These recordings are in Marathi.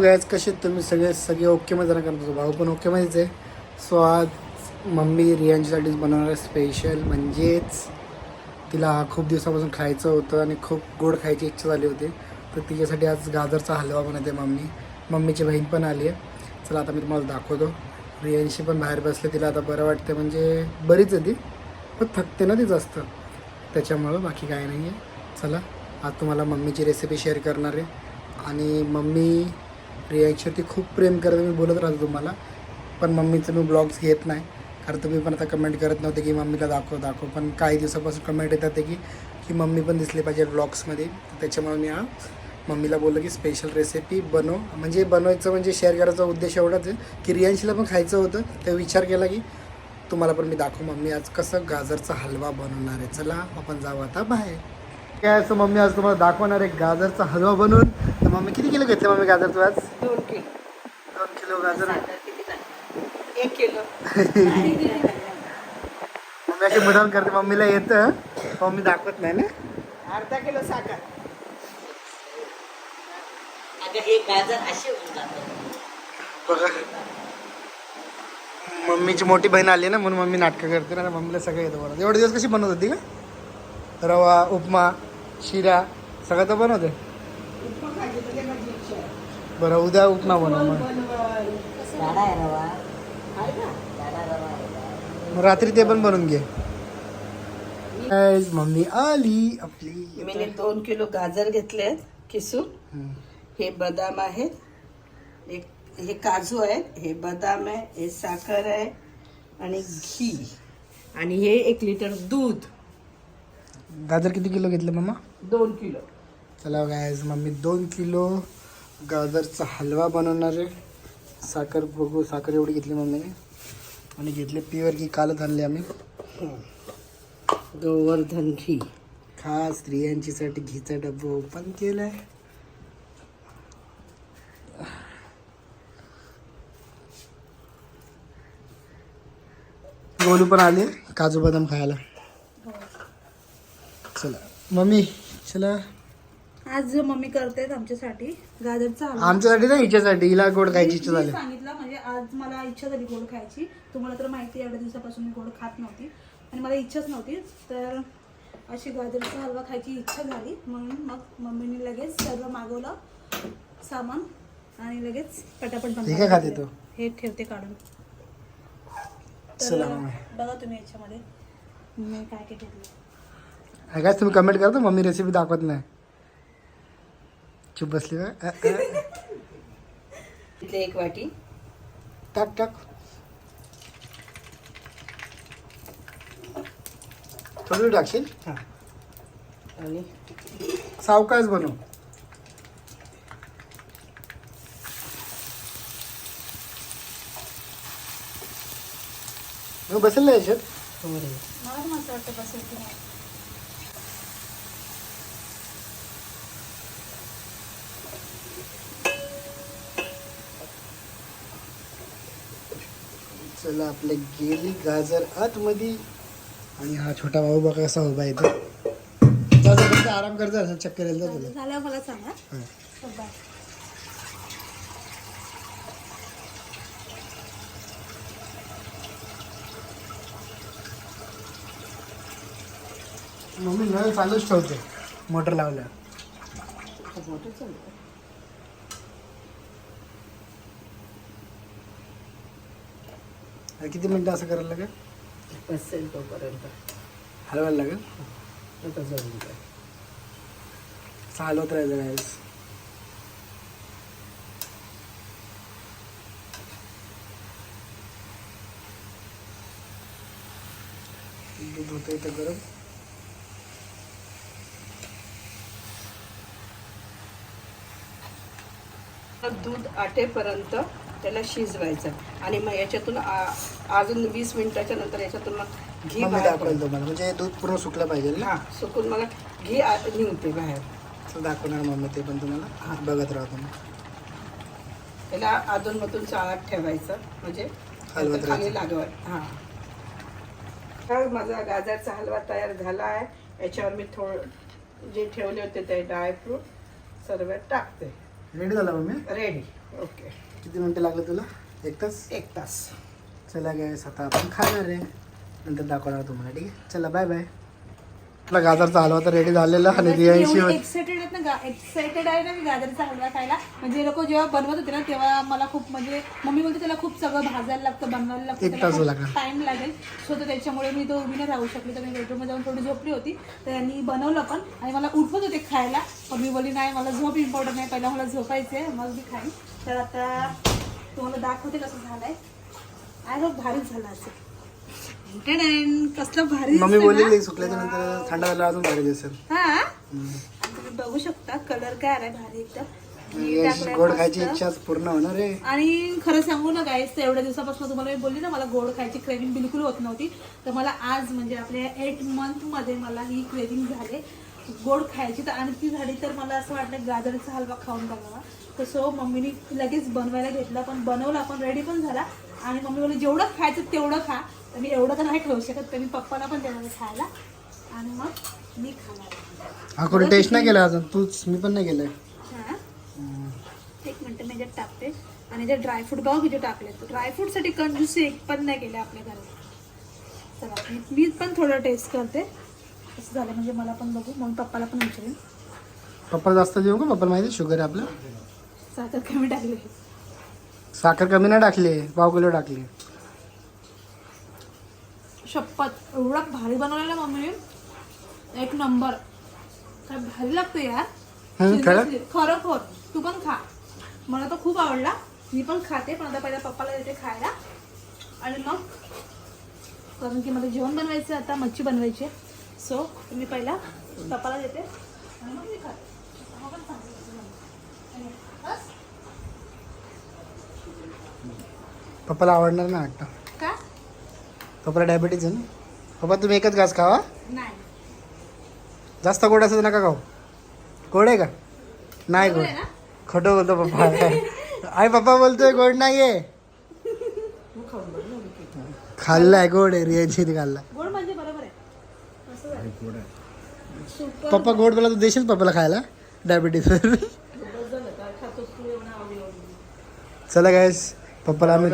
गॅस कसे आहेत तुम्ही सगळे सगळे ओके मध्ये जरा होतो भाऊ पण ओके मध्येच आहे. सो आज मम्मी रियांच्यासाठीच बनवणार आहे स्पेशल म्हणजेच तिला खूप दिवसापासून खायचं होतं आणि खूप गोड खायची इच्छा झाली होती. तर तिच्यासाठी आज गाजरचा हलवा बनवते मम्मी. मम्मीची बहीण पण आली आहे. चला आता मी तुम्हाला दाखवतो. रियांशी पण बाहेर बसले तिला आता बरं वाटते म्हणजे बरीच आहे ती पण थकते ना ती जास्त. त्याच्यामुळं बाकी काय नाही आहे चला आज तुम्हाला मम्मीची रेसिपी शेअर करणार आहे. आणि मम्मी रियांशीवरती खूप प्रेम करते मी बोलत राहतो तुम्हाला. पण मम्मीचं मी ब्लॉग्स घेत नाही. कारण तुम्ही पण आता कमेंट करत नव्हते की मम्मीला दाखव दाखव. पण काही दिवसापासून कमेंट येतात ते की की मम्मी पण दिसली पाहिजे ब्लॉग्समध्ये त्याच्यामुळे मी हा मम्मीला बोललो की स्पेशल रेसिपी बनव. म्हणजे बनवायचं म्हणजे शेअर करायचा उद्देश एवढाच आहे. की रियांशीला पण खायचं होतं. ते विचार केला की तुम्हाला पण मी दाखवू मम्मी आज कसं गाजरचा हलवा बनवणार आहे. चला आपण जाऊ आता बाहेर. काय असं मम्मी आज तुम्हाला दाखवणार आहे गाजरचा हलवा बनवून? तर मम्मी किती किलो घेतले मम्मी गाजर तू आज? दोन किलो. दोन किलो गाजर साखर किती टाकली? एक किलो. मम्मी अशी मुदाम करते मम्मीला येतं. मम्मी दाखवत नाही ना? अर्धा किलो साखर. अगं हे गाजर असे होऊन जातात बघा. मम्मीची मोठी बहीण आली ना म्हणून मम्मी नाटकं करते ना मम्मीला सगळं येतं बनवतं एवढे दिवस कशी बनवत होती का रवा उपमा? शिरा सगळं तर बनवते आहे. बरं उद्या उपमा बनव मग. आहे आहे आहे रात्री ते पण बनवून घे. मम्मी आली आपली. मी दोन किलो गाजर घेतले किसून. हे बदाम आहेत. एक हे काजू आहेत हे बदाम आहे हे साखर आहे आणि घी. आणि हे एक लिटर दूध. गाजर किती किलो घेतले मम्मा दोन किलो. चला गायज मम्मी दोन किलो गाजरचा हलवा बनवणार आहे. साखर बघू साखर एवढी घेतली मम्मीने आणि घेतले प्युअर की कालच आणले आम्ही. गोवर्धन घी खास स्त्रियांचीसाठी घीचा डब्बा ओपन केलाय. गोलू पण आले काजू बदाम खायला. चला. मम्मी चला. आज मम्मी करते आमच्यासाठी गाजरचा हलवा आमच्यासाठी ना हिच्यासाठी. हिला गोड खायची इच्छा मी झाली. सांगितलं म्हणजे आज मला इच्छा झाली गोड खायची. तुम्हाला तर माहिती आहे, एवढ्या दिवसापासून मी गोड खात नव्हती. आणि मला इच्छाच नव्हती. तर अशी गाजरचा हलवा खायची इच्छा झाली. म्हणून मग मम्मीने लगेच सर्व मागवलं सामान आणि लगेच पटापट हे बनवायला काय खाते लागले. हे ठेवते काढून. चला तर मम्मी. बघा तुम्ही याच्यामध्ये. मी काय काय घेतलं. काय तुम्ही कमेंट करता मम्मी रेसिपी दाखवत नाही चुप बसली का एक वाटी। टाक टाक। थोडी टाकशील हा। आणि सावकाश बनव बसेल ना याच्यात थोडे मला पण असं वाटतं बसेल की नाही चला आपले गेली गाजर आतमध्ये आणि हा छोटा भाऊ बघा कसा उभा येतो आराम करता असं चक्कर येईल तुला. झाल्यावर मला सांगा. हा. बाय. मम्मी नळ चालूच ठेवते मोटर लावल्या मोठं चालतं आणि किती मिनटं असं करायला लागेल? बसेल तोपर्यंत. हलवायला लागेल? आता जाऊन असं हलवत राहायचं guys. दूध होतं इथं गरम. दूध आटेपर्यंत त्याला शिजवायचं. आणि मग याच्यातून अजून वीस मिनिटाच्या नंतर याच्यातून मग घी मम्मी बाहेर दाखवेल पडतं. तुम्हाला. म्हणजे दूध पूर्ण सुकलं पाहिजे ना? हा सुकून मला घी आ- निघते बाहेर. तर दाखवणार मम्मी ते पण तुम्हाला. हा. बघत राहा तुम्ही. त्याला अधूनमधून चाळत ठेवायचं. म्हणजे हलवत नंतर खाली राहायचं. लागवत हा. तर माझा गाजरचा हलवा तयार झाला आहे. याच्यावर मी थोडं जे ठेवले होते ते ड्रायफ्रूट सर्व टाकते. रेडी झाला मम्मी? रेडी ओके किती मिनटं लागले तुला? एक तास? एक तास. चला गॅस आता आपण खाणार आहे. नंतर दाखवणार तुम्हाला ठीक आहे? चला बाय बाय आपला गाजरचा हलवा तर रेडी झालेला आणि रियांशी होती. एक्साइटेड आहे ना मी गाजरचा हलवा खायला. म्हणजे लोक जेव्हा बनवत होते ना तेव्हा मला खूप म्हणजे मम्मी बोलते त्याला खूप सगळं भाजायला लागतं बनवायला लागतं. टाइम लागेल. सो तर त्याच्यामुळे मी तो उभी नाही राहू शकले. तर मी बेडरूममध्ये जाऊन थोडी झोपली होती. तर यांनी बनवलं पण आणि मला उठवत होते खायला. पण मी बोलली नाही मला झोप इम्पॉर्टंट आहे. पहिला मला झोपायचं आहे मग मी खाईन. तर आता तुम्हाला दाखवते कसं झालंय. आय होप भारीच झालं असेल. कसलं भारी मम्मी? बोललेली सुकल्याच्या नंतर थंड झालं अजून भारी दिसेल. हा? तुम्ही बघू शकता कलर काय आलाय भारी एकदम. गोड. खायची इच्छा पूर्ण होणार आहे. आणि खरं सांगू ना गाईस तर एवढ्या दिवसापासून तुम्हाला मी बोलली ना मला गोड खायची क्रेविंग बिलकुल होत नव्हती. तर मला आज म्हणजे आपल्या एट मंथमध्ये मला ही क्रेविंग झाली. गोड खायची तर आणि ती झाली तर मला असं वाटलं गाजरचा हलवा खाऊन बघावा. तर सो मम्मीने लगेच बनवायला घेतला पण बनवला पण रेडी पण झाला. आणि मम्मी बोलली जेवढं खायचं तेवढं खा. तर मी एवढं तर नाही खाऊ शकत तर मी पप्पाला पण देणार खायला. आणि मग मी खाणार हा कोणी टेस्ट नाही केला अजून? तूच मी पण नाही केलंय. हा. एक मिनिट मी याच्यात टाकते आणि जे ड्रायफ्रूट बघ किती टाकले ड्रायफ्रूटसाठी कंजूसी एक पण नाही केले आपल्या घरात. चला मी- पण थोडं टेस्ट करते. कसं झालं म्हणजे मला पण बघू. मग पप्पाला पण विचारेन. पप्पा जास्त देऊ का? पप्पा माहिती शुगर आहे आपलं? साखर कमी टाकली. साखर कमी नाही टाकली. पाव किलो टाकली. शपथ. एवढा भारी बनवलेला मम्मीने एक नंबर. काय भारी लागतो यार. खरं? खरोखर तू पण खा. मला तर खूप आवडला. मी पण खाते पण आता पहिला पप्पाला देते खायला. आणि मग कारण की मला जेवण बनवायचं आता मच्छी बनवायची सो मी पहिला पप्पाला देते. आणि मग मी खाते. पप्पा पण सांगते. बस? पप्पाला आवडणार ना वाटतं. का? पप्पाला डायबिटीज आहे ना? पप्पा तुम्ही एकच घास खावा. नाही. जास्त गोड असं नका खाऊ. गोड आहे का? नाही गोड आहे ना? खोटं बोलतो पप्पा. आई पप्पा बोलतोय गोड नाहीये. खाल्लाय गोड आहे रियांशी खाल्ला गोड म्हणजे आहे. पप्पा गोड बोला तू देशील पप्पाला खायला? डायबिटीज चला गायस पप्पाला आम्ही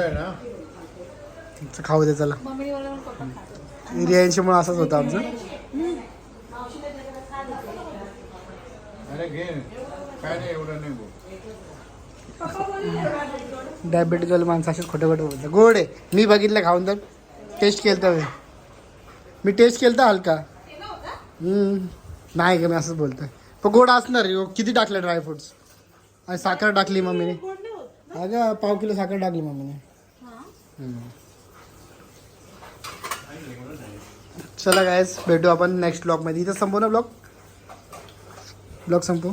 खाऊ दे चला. खातो रियांशीमुळे असंच होतं आमचं. अरे डायबिटीजवाले माणसं असेच खोटे खोटे बोलतात गोड आहे मी बघितलं खाऊन तर? टेस्ट केलं तर मी टेस्ट केलं हलका। हम्म. नाही का मी असंच बोलतोय. पण गोड असणार. किती टाकलं ड्रायफ्रुट्स आणि साखर टाकली मम्मीने? अगं, पाव किलो साखर टाकली मम्मीने. हम्म. चला गायस भेटू आपण नेक्स्ट ब्लॉगमध्ये इथं संपू ना ब्लॉग ब्लॉग संपू